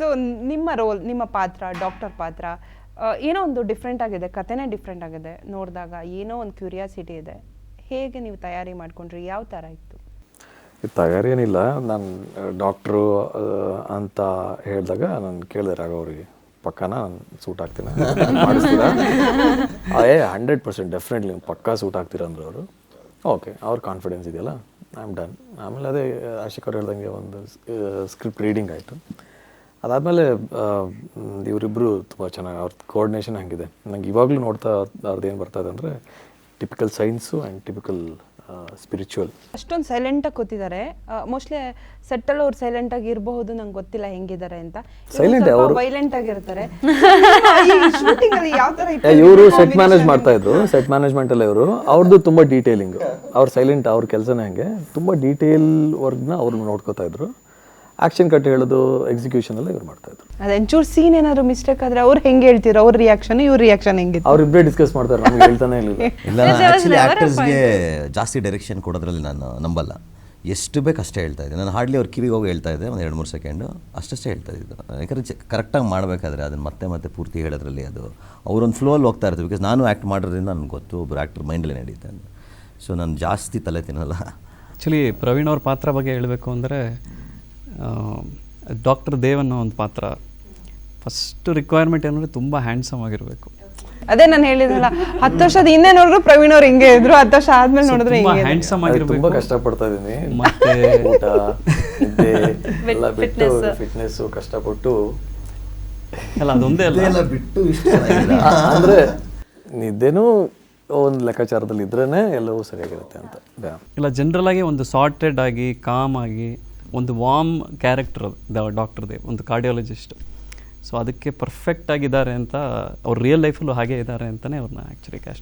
So ನಿಮ್ಮ roll ನಿಮ್ಮ ಪಾತ್ರ ಡಾಕ್ಟರ್ ಪಾತ್ರ ಏನೋ ಒಂದು ಡಿಫ್ರೆಂಟ್ ಆಗಿದೆ ಕಥೆನೇ ಡಿಫ್ರೆಂಟ್ ಆಗಿದೆ. ನೋಡಿದಾಗ ಏನೋ ಒಂದು ಕ್ಯೂರಿಯಾಸಿಟಿ ಇದೆ. ಹೇಗೆ ನೀವು ತಯಾರಿ ಮಾಡ್ಕೊಂಡ್ರಿ? ಯಾವ ಥರ ಇತ್ತು? ತಯಾರಿ ಏನಿಲ್ಲ. ನಾನು ಡಾಕ್ಟ್ರು ಅಂತ ಹೇಳಿದಾಗ ನಾನು ಕೇಳಿದೆ ಅವ್ರಿಗೆ, ಪಕ್ಕನ ನಾನು ಸೂಟ್ ಆಗ್ತೀನಿ ಏ ಹಂಡ್ರೆಡ್ ಪರ್ಸೆಂಟ್ ಡೆಫಿನೆಟ್ಲಿ ಪಕ್ಕಾ ಸೂಟ್ ಆಗ್ತೀರ ಅಂದ್ರೆ ಅವರು. ಓಕೆ ಅವ್ರ ಕಾನ್ಫಿಡೆನ್ಸ್ ಇದೆಯಲ್ಲ ಐ ಆಮ್ ಡನ್ ಆಮೇಲೆ ಅದೇ ಆಶಿಕ್ ಅವ್ರು ಹೇಳ್ದಂಗೆ ಒಂದು ಸ್ಕ್ರಿಪ್ಟ್ ರೀಡಿಂಗ್ ಆಯಿತು. ಅದಾದಮೇಲೆ ಇವರಿಬ್ಬರು ತುಂಬ ಚೆನ್ನಾಗಿ ಅವ್ರ ಕೋಆರ್ಡಿನೇಷನ್ ಹಂಗಿದೆ. ನಂಗೆ ಇವಾಗಲೂ ನೋಡ್ತಾ ಅವ್ರದ್ದು ಏನು ಬರ್ತಾ ಇದೆ ಅಂದರೆ typical science and typical spiritual ಅಷ್ಟೊಂದು ಸೈಲೆಂಟಾಗಿ ಕೂತಿದ್ದಾರೆ ಮೋಸ್ಟ್ಲಿ ಸೆಟ್ಟಲ್ಲಿ ಅವ್ರು ಸೈಲೆಂಟಾಗಿ ಇರಬಹುದು ನಂಗೆ ಗೊತ್ತಿಲ್ಲ ಹೆಂಗಿದ್ದಾರೆ ಅಂತ. ಸೈಲೆಂಟ್ ಅವರು ವೈಲೆಂಟ್ ಆಗಿರ್ತಾರೆ ಅಲ್ಲಿ ಇವರು ಸೆಟ್ ಮ್ಯಾನೇಜ್ ಮಾಡ್ತಾ ಇದ್ರು. ಸೆಟ್ ಮ್ಯಾನೇಜ್ಮೆಂಟ್ ಎಲ್ಲ ಇವರು ಅವ್ರದ್ದು ತುಂಬಾ ಡೀಟೇಲಿಂಗ್ ಅವ್ರು ಸೈಲೆಂಟ್ ಅವ್ರ ಕೆಲಸನೇ ಹಂಗೆ. ತುಂಬಾ ಡೀಟೇಲ್ ವರ್ಕ್ನ ಅವ್ರು ನೋಡ್ಕೋತಾ ಇದ್ರು. ಆಕ್ಷನ್ ಕಟ್ ಹೇಳೋದು ಎಕ್ಸಿಕ್ಯೂಷನ್ ಎಲ್ಲ ಇವ್ರು ಮಾಡ್ತಾ ಇದ್ರು. ಅದೇ ಒಂಚೂರು ಸೀನ್ ಏನಾದ್ರು ಮಿಸ್ಟೇಕ್ ಆದ್ರೆ ಅವ್ರು ಹೆಂಗೆ ಹೇಳ್ತೀರೋ ಅವ್ರ ರಿಯಾಕ್ಷನ್ ಇವ್ರ ರಿಯಾಕ್ಷನ್ ಹೆಂಗಿತ್ತು? ಅವ್ರಿಬ್ರೇ ಡಿಸ್ಕಸ್ ಮಾಡ್ತಾರೆ ನಮ್ಗೆ ಹೇಳ್ತಾನೆ ಇಲ್ಲ. ಇಲ್ಲ ಆ್ಯಕ್ಚುಲಿ ಆ್ಯಕ್ಟರ್ಸ್ಗೆ ಜಾಸ್ತಿ ಡೈರೆಕ್ಷನ್ ಕೊಡೋದ್ರಲ್ಲಿ ನಾನು ನಂಬಲ್ಲ. ಎಷ್ಟು ಬೇಕು ಅಷ್ಟೇ ಹೇಳ್ತಾ ಇದ್ದೆ. ನಾನು ಹಾರ್ಡ್ಲಿ ಅವ್ರ ಕಿವಿಗೆ ಹೋಗಿ ಹೇಳ್ತಾ ಇದ್ದೆ ಒಂದು ಎರಡು ಮೂರು ಸೆಕೆಂಡು ಅಷ್ಟಷ್ಟೇ ಹೇಳ್ತಾ ಇದ್ದು. ಯಾಕಂದರೆ ಕರೆಕ್ಟಾಗಿ ಮಾಡಬೇಕಾದ್ರೆ ಅದನ್ನು ಮತ್ತೆ ಮತ್ತೆ ಪೂರ್ತಿ ಹೇಳೋದ್ರಲ್ಲಿ ಅದು ಅವರೊಂದು ಫ್ಲೋಲ್ಲಿ ಹೋಗ್ತಾ ಇರ್ತೀವಿ ಬಿಕಾಸ್ ನಾನು ಆ್ಯಕ್ಟ್ ಮಾಡೋದ್ರಿಂದ ನನಗೆ ಗೊತ್ತು ಒಬ್ಬರು ಆ್ಯಕ್ಟರ್ ಮೈಂಡಲ್ಲಿ ನಡೀತೆ ಅಂತ ಸೊ ನಾನು ಜಾಸ್ತಿ ತಲೆ ತಿನ್ನಲ್ಲ. ಆ್ಯಕ್ಚುಲಿ ಪ್ರವೀಣ್ ಅವ್ರ ಪಾತ್ರ ಬಗ್ಗೆ ಹೇಳಬೇಕು ಅಂದರೆ ಡಾಕ್ಟರ್ ದೇವ್ ಅನ್ನೋ ಒಂದು ಪಾತ್ರ ಫಸ್ಟ್ ರಿಕ್ವೈರ್ಮೆಂಟ್ ಏನಂದರೆ ತುಂಬ ಹ್ಯಾಂಡ್ಸಮ್ ಆಗಿರಬೇಕು. ಅದೇ ನಾನು ಹೇಳಿದ್ನಲ್ಲ ಹತ್ತು ವರ್ಷದ ಹಿಂದೆ ನೋಡಿದ್ರು ಪ್ರವೀಣ್ ಅವ್ರು ಹಿಂಗೆ ಇದ್ರು ಹತ್ತು ವರ್ಷ ಆದ್ಮೇಲೆ ನೋಡಿದ್ರೆ ತುಂಬ ಹಿಂಗೆ ಹ್ಯಾಂಡ್ಸಮ್ ತುಂಬಾ ಕಷ್ಟ ಕಷ್ಟಪಡ್ತಾ ಇದ್ದೀನಿ ಮತ್ತೆ ಊಟ ನಿದ್ದೆ ಎಲ್ಲ ಬಿಟ್ಟು ಫಿಟ್ನೆಸ್ಸು ಕಷ್ಟಪಟ್ಟು. ಅಲ್ಲ ಅದೊಂದೇ ಅಲ್ಲ. ಬಿಟ್ಟು ಅಂದ್ರೆ ನಿದ್ದೆನೂ ಒಂದು ಲೆಕ್ಕಾಚಾರದಲ್ಲಿ ಇದ್ರೇನೆ ಎಲ್ಲವೂ ಸರಿಯಾಗಿರುತ್ತೆ ಅಂತ. ಇಲ್ಲ ಜನರಲ್ ಆಗಿ ಒಂದು ಸಾರ್ಟೆಡ್ ಆಗಿ ಕಾಮ್ ಆಗಿ ಒಂದು ವಾಮ್ ಕ್ಯಾರೆಕ್ಟರ್ ಡಾಕ್ಟರ್ ದೇವ್ ಒಂದು ಕಾರ್ಡಿಯಾಲಜಿಸ್ಟ್. ಸೊ ಅದಕ್ಕೆ ಪರ್ಫೆಕ್ಟ್ ಆಗಿದ್ದಾರೆ ಅಂತ, ಅವ್ರು ರಿಯಲ್ ಲೈಫಲ್ಲೂ ಹಾಗೆ ಇದ್ದಾರೆ ಅಂತಲೇ ಅವ್ರನ್ನ ಆ್ಯಕ್ಚುಲಿ ಕ್ಯಾಸ್ಟ್